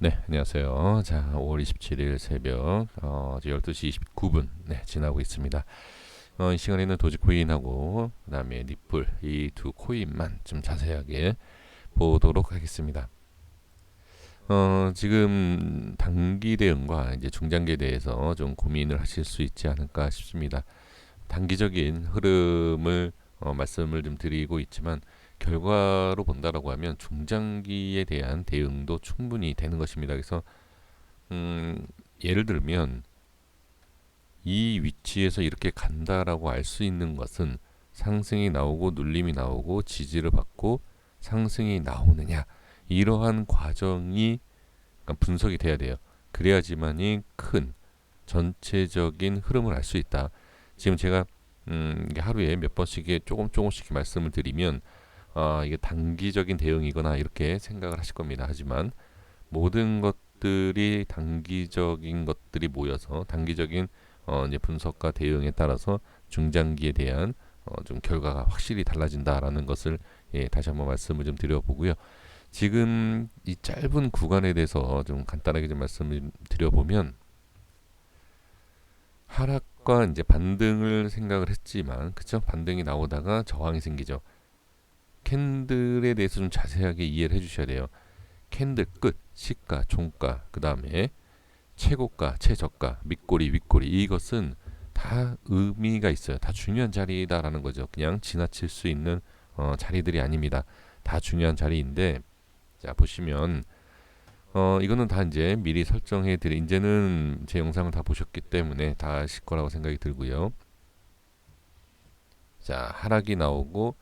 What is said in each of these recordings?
네, 안녕하세요. 자, 5월 27일 새벽 어, 이제 12시 29분 네, 지나고 있습니다. 어, 이 시간에는 도지코인하고 그다음에 리플 이 두 코인만 좀 자세하게 보도록 하겠습니다. 어, 지금 단기 대응과 이제 중장기에 대해서 좀 고민을 하실 수 있지 않을까 싶습니다. 단기적인 흐름을 어, 말씀을 좀 드리고 있지만 결과로 본다라고 하면 중장기에 대한 대응도 충분히 되는 것입니다. 그래서 음, 예를 들면 이 위치에서 이렇게 간다라고 알 수 있는 것은 상승이 나오고 눌림이 나오고 지지를 받고 상승이 나오느냐 이러한 과정이 그러니까 분석이 돼야 돼요. 그래야지만이 큰 전체적인 흐름을 알 수 있다. 지금 제가 음, 하루에 몇 번씩 조금 조금씩 말씀을 드리면 아, 이게 단기적인 대응이거나 이렇게 생각을 하실 겁니다. 하지만 모든 것들이 단기적인 것들이 모여서 단기적인 어, 이제 분석과 대응에 따라서 중장기에 대한 어, 좀 결과가 확실히 달라진다라는 것을 예, 다시 한번 말씀을 좀 드려보고요. 지금 이 짧은 구간에 대해서 좀 간단하게 좀 말씀을 드려보면 하락과 이제 반등을 생각을 했지만 그쵸 반등이 나오다가 저항이 생기죠. 캔들에 대해서 좀 자세하게 이해를 해주셔야 돼요. 캔들 끝, 시가, 종가, 그 다음에 최고가, 최저가, 밑꼬리, 윗꼬리 이것은 다 의미가 있어요. 다 중요한 자리다라는 거죠. 그냥 지나칠 수 있는 어, 자리들이 아닙니다. 다 중요한 자리인데 자 보시면 어 이거는 다 이제 미리 설정해 드린 이제는 제 영상을 다 보셨기 때문에 다 아실 거라고 생각이 들고요. 자 하락이 나오고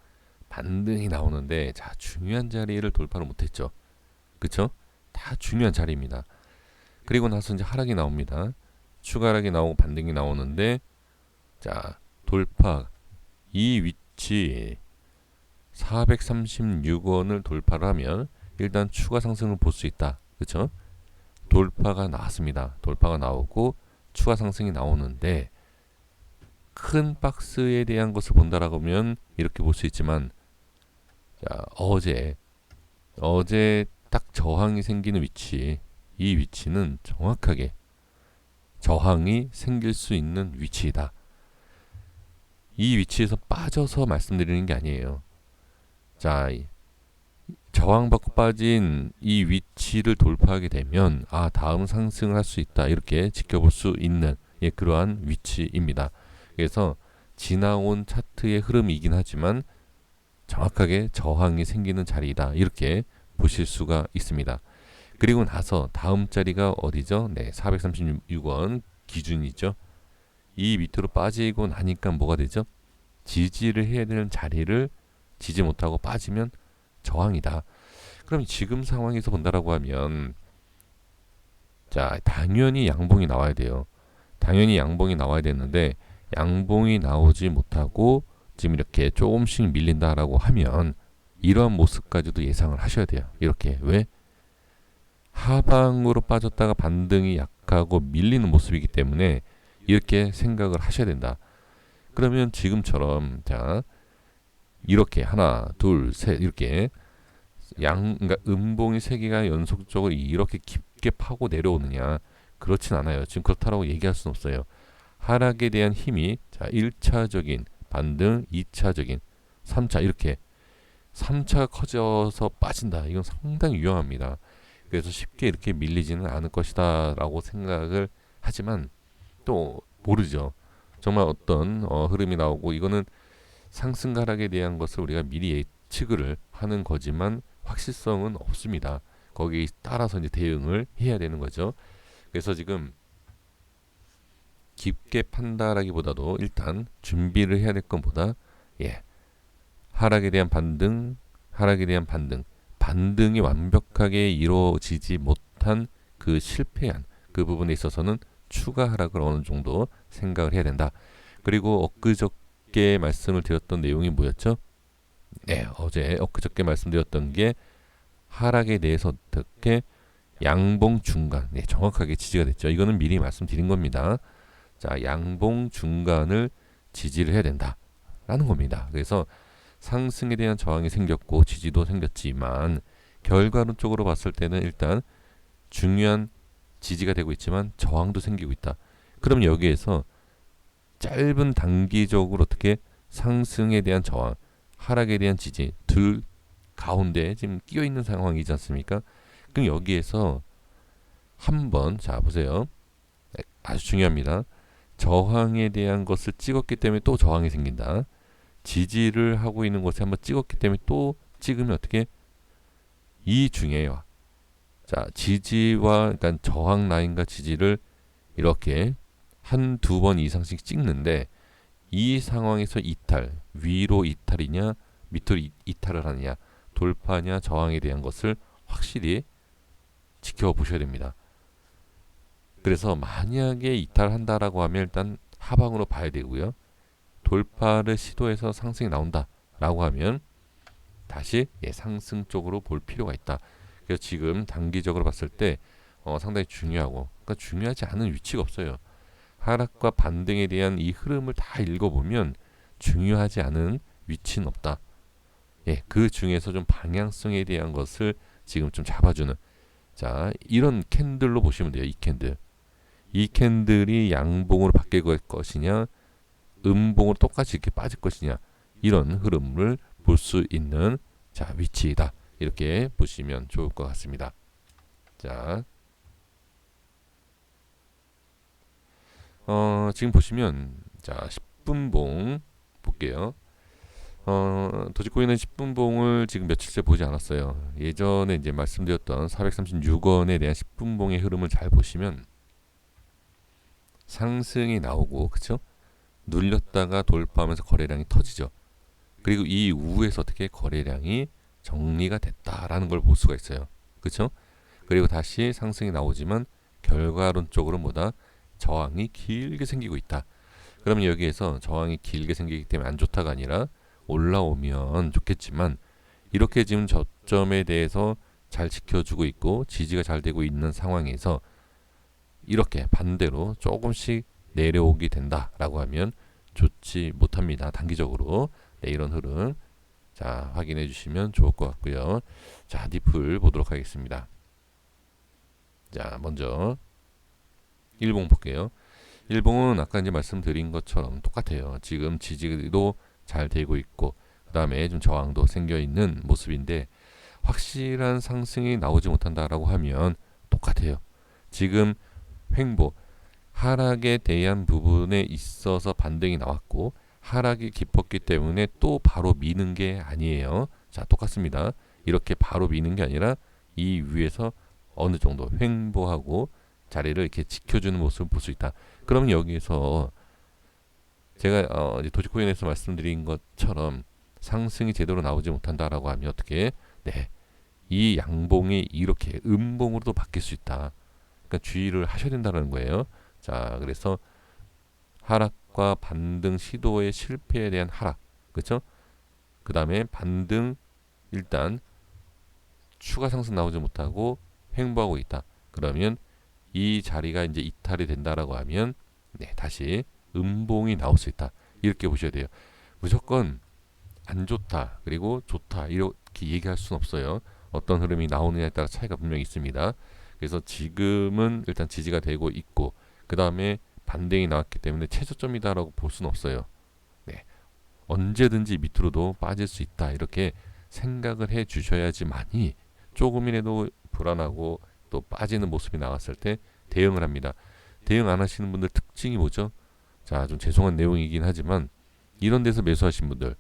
반등이 나오는데 자 중요한 자리를 돌파를 못했죠. 그쵸? 다 중요한 자리입니다. 그리고 나서 이제 하락이 나옵니다. 추가 하락이 나오고 반등이 나오는데 자 돌파 이 위치 436원을 돌파를 하면 일단 추가 상승을 볼 수 있다. 그쵸? 돌파가 나왔습니다. 돌파가 나오고 추가 상승이 나오는데 큰 박스에 대한 것을 본다라고 하면 이렇게 볼 수 있지만 자, 어제 어제 딱 저항이 생기는 위치 이 위치는 정확하게 저항이 생길 수 있는 위치이다. 이 위치에서 빠져서 말씀드리는 게 아니에요. 자, 저항받고 빠진 이 위치를 돌파하게 되면 아 다음 상승을 할 수 있다 이렇게 지켜볼 수 있는 예, 그러한 위치입니다. 그래서 지나온 차트의 흐름이긴 하지만 정확하게 저항이 생기는 자리이다. 이렇게 보실 수가 있습니다. 그리고 나서 다음 자리가 어디죠? 네, 436원 기준이죠. 이 밑으로 빠지고 나니까 뭐가 되죠? 지지를 해야 되는 자리를 지지 못하고 빠지면 저항이다. 그럼 지금 상황에서 본다라고 하면 자, 당연히 양봉이 나와야 돼요. 당연히 양봉이 나와야 되는데 양봉이 나오지 못하고 지금 이렇게 조금씩 밀린다라고 하면 이러한 모습까지도 예상을 하셔야 돼요. 이렇게 왜 하방으로 빠졌다가 반등이 약하고 밀리는 모습이기 때문에 이렇게 생각을 하셔야 된다. 그러면 지금처럼 자 이렇게 하나 둘 셋 이렇게 양 그러니까 음봉이 세 개가 연속적으로 이렇게 깊게 파고 내려오느냐 그렇진 않아요. 지금 그렇다라고 얘기할 수는 없어요. 하락에 대한 힘이 자 1차적인 반등 2차적인 3차 이렇게 3차가 커져서 빠진다. 이건 상당히 위험합니다. 그래서 쉽게 이렇게 밀리지는 않을 것이다 라고 생각을 하지만 또 모르죠. 정말 어떤 어, 흐름이 나오고 이거는 상승 가락에 대한 것을 우리가 미리 예측을 하는 거지만 확실성은 없습니다. 거기에 따라서 이제 대응을 해야 되는 거죠. 그래서 지금 깊게 판다라기보다도 일단 준비를 해야 될 것보다 예 하락에 대한 반등, 하락에 대한 반등, 반등이 완벽하게 이루어지지 못한 그 실패한 그 부분에 있어서는 추가 하락을 어느 정도 생각을 해야 된다. 그리고 엊그저께 말씀을 드렸던 내용이 뭐였죠? 네, 어제 엊그저께 말씀드렸던 게 하락에 대해서 어떻게 양봉 중간, 네, 정확하게 지지가 됐죠. 이거는 미리 말씀드린 겁니다. 자, 양봉 중간을 지지를 해야 된다라는 겁니다. 그래서 상승에 대한 저항이 생겼고 지지도 생겼지만 결과론적으로 봤을 때는 일단 중요한 지지가 되고 있지만 저항도 생기고 있다. 그럼 여기에서 짧은 단기적으로 어떻게 상승에 대한 저항, 하락에 대한 지지 둘 가운데 지금 끼어 있는 상황이지 않습니까? 그럼 여기에서 한번 자 보세요. 아주 중요합니다. 저항에 대한 것을 찍었기 때문에 또 저항이 생긴다. 지지를 하고 있는 곳에 한번 찍었기 때문에 또 찍으면 어떻게 이 중에요. 자 지지와 그러니까 저항 라인과 지지를 이렇게 한 두 번 이상씩 찍는데 이 상황에서 이탈 위로 이탈이냐 밑으로 이, 이탈을 하느냐 돌파냐 저항에 대한 것을 확실히 지켜보셔야 됩니다. 그래서 만약에 이탈한다라고 하면 일단 하방으로 봐야 되고요. 돌파를 시도해서 상승이 나온다라고 하면 다시 예, 상승 쪽으로 볼 필요가 있다. 그래서 지금 단기적으로 봤을 때 어, 상당히 중요하고 그러니까 중요하지 않은 위치가 없어요. 하락과 반등에 대한 이 흐름을 다 읽어보면 중요하지 않은 위치는 없다. 예, 그 중에서 좀 방향성에 대한 것을 지금 좀 잡아주는 자 이런 캔들로 보시면 돼요. 이 캔들 이 캔들이 양봉으로 바뀔 것이냐 음봉으로 똑같이 이렇게 빠질 것이냐 이런 흐름을 볼 수 있는 자 위치이다 이렇게 보시면 좋을 것 같습니다. 자, 어, 지금 보시면 자 10분봉 볼게요. 어, 도지코인은 10분봉을 지금 며칠째 보지 않았어요. 예전에 이제 말씀드렸던 436원에 대한 10분봉의 흐름을 잘 보시면 상승이 나오고 그쵸? 눌렸다가 돌파하면서 거래량이 터지죠. 그리고 이 이후에서 어떻게 거래량이 정리가 됐다라는 걸 볼 수가 있어요. 그쵸? 그리고 다시 상승이 나오지만 결과론적으로 뭐다 저항이 길게 생기고 있다. 그러면 여기에서 저항이 길게 생기기 때문에 안 좋다가 아니라 올라오면 좋겠지만 이렇게 지금 저점에 대해서 잘 지켜주고 있고 지지가 잘 되고 있는 상황에서 이렇게 반대로 조금씩 내려오게 된다라고 하면 좋지 못합니다. 단기적으로 네, 이런 흐름 자 확인해 주시면 좋을 것 같고요. 자 니플 보도록 하겠습니다. 자 먼저 일봉 볼게요. 일봉은 아까 이제 말씀드린 것처럼 똑같아요. 지금 지지도 잘 되고 있고 그 다음에 좀 저항도 생겨 있는 모습인데 확실한 상승이 나오지 못한다라고 하면 똑같아요. 지금 횡보 하락에 대한 부분에 있어서 반등이 나왔고 하락이 깊었기 때문에 또 바로 미는 게 아니에요. 자, 똑같습니다. 이렇게 바로 미는 게 아니라 이 위에서 어느 정도 횡보하고 자리를 이렇게 지켜주는 모습을 볼 수 있다. 그럼 여기서 제가 어, 도지코인에서 말씀드린 것처럼 상승이 제대로 나오지 못한다라고 하면 어떻게 네. 이 양봉이 이렇게 음봉으로도 바뀔 수 있다. 그러니까 주의를 하셔야 된다는 거예요. 자, 그래서 하락과 반등 시도의 실패에 대한 하락, 그렇죠? 그 다음에 반등 일단 추가 상승 나오지 못하고 횡보하고 있다. 그러면 이 자리가 이제 이탈이 된다라고 하면 네, 다시 음봉이 나올 수 있다. 이렇게 보셔야 돼요. 무조건 안 좋다 그리고 좋다 이렇게 얘기할 수는 없어요. 어떤 흐름이 나오느냐에 따라 차이가 분명히 있습니다. 그래서 지금은 일단 지지가 되고 있고 그 다음에 반등이 나왔기 때문에 최저점이다라고 볼 수는 없어요. 네. 언제든지 밑으로도 빠질 수 있다 이렇게 생각을 해 주셔야지만이 조금이라도 불안하고 또 빠지는 모습이 나왔을 때 대응을 합니다. 대응 안 하시는 분들 특징이 뭐죠? 자, 좀 죄송한 내용이긴 하지만 이런 데서 매수하신 분들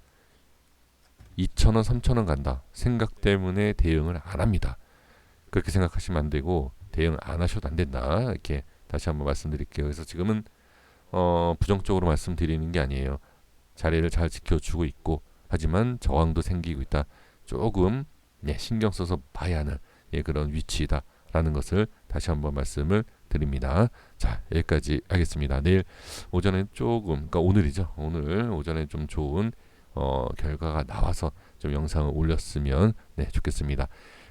2,000원, 3,000원 간다. 생각 때문에 대응을 안 합니다. 그렇게 생각하시면 안 되고 대응 안 하셔도 안 된다. 이렇게 다시 한번 말씀드릴게요. 그래서 지금은 어, 부정적으로 말씀드리는 게 아니에요. 자리를 잘 지켜주고 있고 하지만 저항도 생기고 있다. 조금 네, 신경 써서 봐야 하는 예, 그런 위치다라는 것을 다시 한번 말씀을 드립니다. 자, 여기까지 하겠습니다. 내일 오전에 조금, 그러니까 오늘이죠. 오늘 오전에 좀 좋은 어, 결과가 나와서 좀 영상을 올렸으면 네, 좋겠습니다.